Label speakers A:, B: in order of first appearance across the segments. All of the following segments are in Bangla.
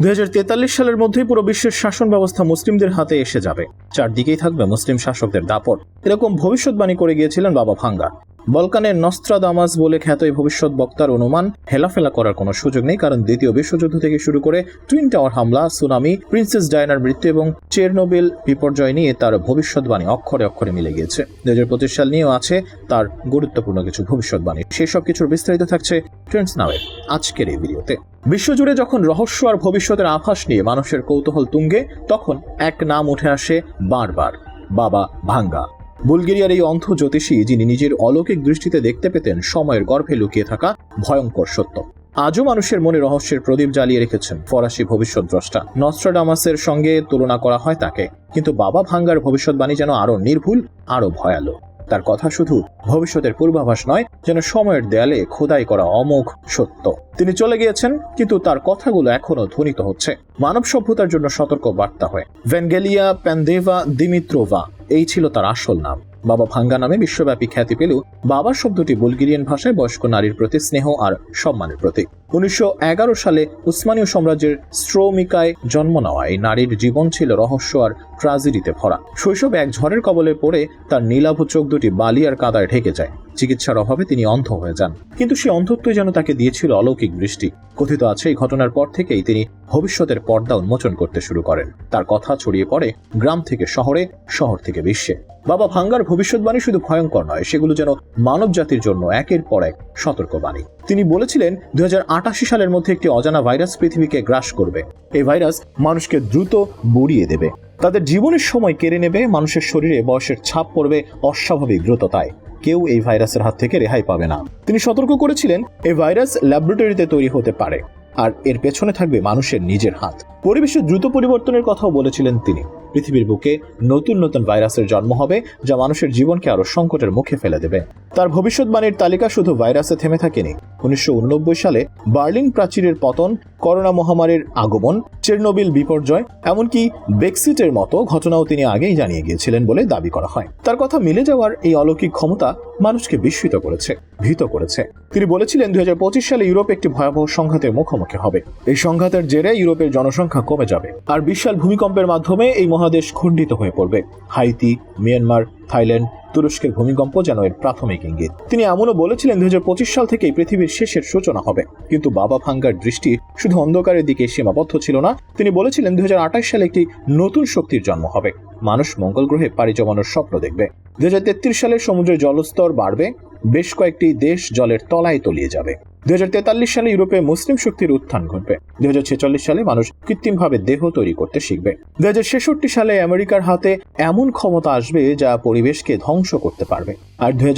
A: দুই হাজার তেতাল্লিশ সালের মধ্যেই পুরো বিশ্বের শাসন ব্যবস্থা মুসলিমদের হাতে এসে যাবে। চারদিকেই থাকবে মুসলিম শাসকদের দাপট। এরকম ভবিষ্যৎবাণী করে গিয়েছিলেন বাবা ভাঙ্গা। বলকানের নস্ত্রাদামাস বলে খ্যাত এই ভবিষ্যৎ বক্তার অনুমান, হেলাফেলা করার কোনো সুযোগ নেই, কারণ দ্বিতীয় বিশ্বযুদ্ধ থেকে শুরু করে টুইন টাওয়ার হামলা, সুনামি, প্রিন্সেস ডায়নার মৃত্যু এবং চেরনোবিল বিপর্যয় নিয়ে তার ভবিষ্যৎবাণী অক্ষরে অক্ষরে মিলে গিয়েছে। দুই হাজার পঁচিশ সাল নিয়েও আছে তার গুরুত্বপূর্ণ কিছু ভবিষ্যৎবাণী। সেই সব কিছুর বিস্তারিত থাকছে ট্রেন্ডস নাওয়ের আজকের এই ভিডিওতে। বিশ্বজুড়ে যখন রহস্য আর ভবিষ্যতের আভাস নিয়ে মানুষের কৌতূহল তুঙ্গে, তখন এক নাম উঠে আসে বারবার, বাবা ভাঙ্গা। বুলগেরিয়ার এই অন্ধ জ্যোতিষী যিনি নিজের অলৌকিক দৃষ্টিতে দেখতে পেতেন সময়ের গর্ভে লুকিয়ে থাকা ভয়ঙ্কর সত্য। আজও মানুষের মনে রহস্যের প্রদীপ জ্বালিয়ে রেখেছেন ফরাসি ভবিষ্যৎ দ্রষ্টা নস্ট্রাডামাসের সঙ্গে তুলনা করা হয় তাকে, কিন্তু বাবা ভাঙ্গার ভবিষ্যৎবাণী যেন আরও নির্ভুল আরও ভয়ালো। তার কথা শুধু ভবিষ্যতের পূর্বাভাস নয়, যেন সময়ের দেয়ালে খোদাই করা অমোঘ সত্য। তিনি চলে গিয়েছেন, কিন্তু তার কথাগুলো এখনও ধ্বনিত হচ্ছে। মানব সভ্যতার জন্য সতর্ক বার্তা হয়। ভেনগেলিয়া প্যান্দেভা, দিমিত্রোভা, এই ছিল তার আসল নাম। বাবা ভাঙ্গা নামে বিশ্বব্যাপী খ্যাতি পেলেও বাবা শব্দটি বুলগেরিয়ান ভাষায় বয়স্ক নারীর প্রতি স্নেহ আর সম্মানের প্রতীক। উনিশশো এগারো সালে উসমানীয় সাম্রাজ্যের স্ট্রোমিকায় জন্ম নেওয়া এই নারীর জীবন ছিল রহস্য আর ট্রাজেডিতে ভরা। শৈশবে এক ঝড়ের কবলে পড়ে তার নীলাভ চোখ দুটি বালি আর কাদায় ঢেকে যায়। চিকিৎসার অভাবে তিনি অন্ধ হয়ে যান। কিন্তু সেই অন্ধত্বই যেন তাকে দিয়েছিল অলৌকিক দৃষ্টি কথিত আছে, এই ঘটনার পর থেকেই তিনি ভবিষ্যতের পর্দা উন্মোচন করতে শুরু করেন। তার কথা ছড়িয়ে পড়ে গ্রাম থেকে শহরে, শহর থেকে বিশ্বে। বাবা ভাঙ্গার ভবিষ্যৎবাণী শুধু ভয়ঙ্কর নয়, সেগুলো যেন মানব জাতির জন্য একের পর এক সতর্কবাণী। তিনি বলেছিলেন, দুই হাজার আটাশি সালের মধ্যে একটি অজানা ভাইরাস পৃথিবীকে গ্রাস করবে। এই ভাইরাস মানুষকে দ্রুত বুড়িয়ে দেবে। তাদের জীবনের সময় কেড়ে নেবে, মানুষের শরীরে বয়সের ছাপ পড়বে অস্বাভাবিক দ্রুততায়। কেউ এই ভাইরাসের হাত থেকে রেহাই পাবে না। তিনি সতর্ক করেছিলেন এই ভাইরাস ল্যাবরেটরিতে তৈরি হতে পারে, আর এর পেছনে থাকবে মানুষের নিজের হাত। পরিবেশের দ্রুত পরিবর্তনের কথাও বলেছিলেন তিনি। পৃথিবীর বুকে নতুন নতুন ভাইরাসের জন্ম হবে, যা মানুষের জীবনকে আরও সংকটের মুখে ফেলে দেবে। তার ভবিষ্যৎবাণীর তালিকা শুধু ভাইরাসে থেমে থাকেনি। উনিশশো সালে বার্লিন প্রাচীরের পতন, করোনা মহামারীর আগমন, চেরনোবিল বিপর্যয়, এমনকি ব্রেক্সিটের মতো ঘটনাও তিনি আগেই জানিয়ে গিয়েছিলেন বলে দাবি করা হয়। তার কথা মিলে যাওয়ার এই অলৌকিক ক্ষমতা মানুষকে বিস্মিত করেছে, ভীত করেছে। তিনি বলেছিলেন, দুই হাজার পঁচিশ সালে ইউরোপ একটি ভয়াবহ সংঘাতের মুখোমুখি হবে। এই সংঘাতের জেরে ইউরোপের জনসংখ্যা কমে যাবে। আর বিশাল ভূমিকম্পের মাধ্যমে এই মহাদেশ খণ্ডিত হয়ে পড়বে। হাইতি, মিয়ানমার, থাইল্যান্ড, তুরস্কের ভূমিকম্প যেন এর প্রাথমিক ইঙ্গিত। তিনি এমনও বলেছিলেন দুই সাল থেকেই পৃথিবীর শেষের সূচনা হবে। কিন্তু বাবা ভাঙ্গার দৃষ্টি শুধু অন্ধকারের দিকে সীমাবদ্ধ ছিল না, তিনি বলেছিলেন দুই হাজার আঠাশ সালে একটি নতুন শক্তির জন্ম হবে। মানুষ মঙ্গল গ্রহে পাড়ি জমানোর স্বপ্ন দেখবে। দুই হাজার তেত্রিশ সালে সমুদ্রের জলস্তর বাড়বে বেশ কয়েকটি দেশ জলের তলায় তলিয়ে যাবে। দুই হাজার তেতাল্লিশ সালে ইউরোপে মুসলিম শক্তির উত্থান ঘটবে। দুই সালে মানুষ কৃত্রিমভাবে দেহ তৈরি করতে শিখবে। দুই সালে আমেরিকার হাতে এমন ক্ষমতা আসবে যা পরিবেশকে ধ্বংস করতে পারবে। আর দুই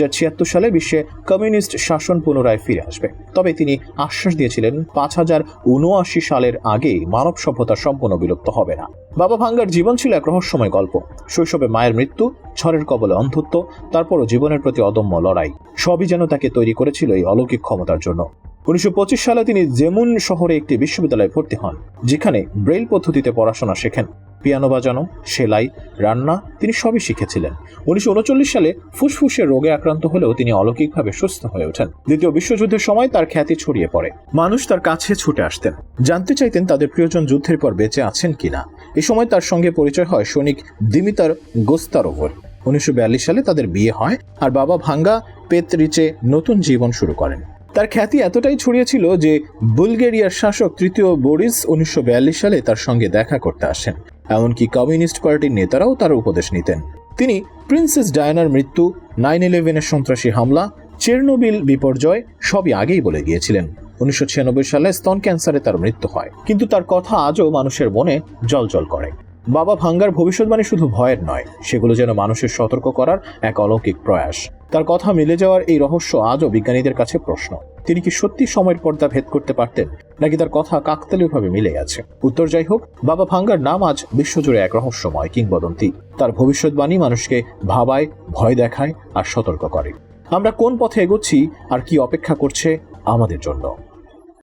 A: সালে বিশ্বে কমিউনিস্ট শাসন পুনরায় ফিরে আসবে। তবে তিনি আশ্বাস দিয়েছিলেন, পাঁচ হাজার উনআশি সালের আগে মানব সভ্যতা সম্পূর্ণ বিলুপ্ত হবে না। বাবা ভাঙ্গার জীবন ছিল এক রহস্যময় গল্প। শৈশবে মায়ের মৃত্যু, ঝড়ের কবলে অন্ধত্ব, তারপরও জীবনের প্রতি অদম্য লড়াই। সবই যেন তাকে তৈরি করেছিল এই অলৌকিক ক্ষমতার জন্য। উনিশশো পঁচিশ সালে তিনি জেমুন শহরে একটি বিশ্ববিদ্যালয়ে ভর্তি হন, যেখানে ব্রেল পদ্ধতিতে পড়াশোনা শেখেন। পিয়ানো বাজানো, সেলাই, রান্না তিনি সবই শিখেছিলেন। উনিশশো সালে ফুসফুসের রোগে আক্রান্ত হলেও তিনি অলৌকিকভাবে সুস্থ হয়ে ওঠেন। দ্বিতীয় বিশ্বযুদ্ধের সময় তার খ্যাতি ছড়িয়ে পড়ে। মানুষ তার কাছে ছুটে আসতেন। জানতে চাইতেন তাদের প্রিয়জন যুদ্ধের পর বেঁচে আছেন কিনা। এ সময় তার সঙ্গে পরিচয় হয় সৈনিক দিমিতার গোস্তারোভর। উনিশশো সালে তাদের বিয়ে হয়, আর বাবা ভাঙ্গা পেতরিচে নতুন জীবন শুরু করেন। তার খ্যাতি এতটাই ছড়িয়েছিল যে বুলগেরিয়ার শাসক তৃতীয় বরিস উনিশশো সালে তার সঙ্গে দেখা করতে আসেন। এমনকি কমিউনিস্ট পার্টির নেতারাও তার উপদেশ নিতেন। তিনি প্রিন্সেস ডায়ানার মৃত্যু, নাইন ইলেভেনের সন্ত্রাসী হামলা, চেরনোবিল বিপর্যয় সবই আগেই বলে গিয়েছিলেন। উনিশশো ছিয়ানব্বই সালে স্তন ক্যান্সারে তার মৃত্যু হয়। কিন্তু তার কথা আজও মানুষের মনে জলজল করে। বাবা ভাঙ্গার ভবিষ্যৎবাণী শুধু ভয়ের নয়, সেগুলো যেন মানুষের সতর্ক করার এক অলৌকিক প্রয়াস। তার কথা মিলে যাওয়ার এই রহস্য আজও বিজ্ঞানীদের কাছে প্রশ্ন। তিনি কি সত্যি সময়ের পর্দা ভেদ করতে পারতেন, নাকি তার কথা কাকতালীয়ভাবে মিলে গেছে? উত্তর যাই হোক, বাবা ভাঙ্গার নাম আজ বিশ্বজুড়ে এক রহস্যময় কিংবদন্তি। তার ভবিষ্যৎবাণী মানুষকে ভাবায়, ভয় দেখায় আর সতর্ক করে। আমরা কোন পথে এগোচ্ছি আর কি অপেক্ষা করছে আমাদের জন্য।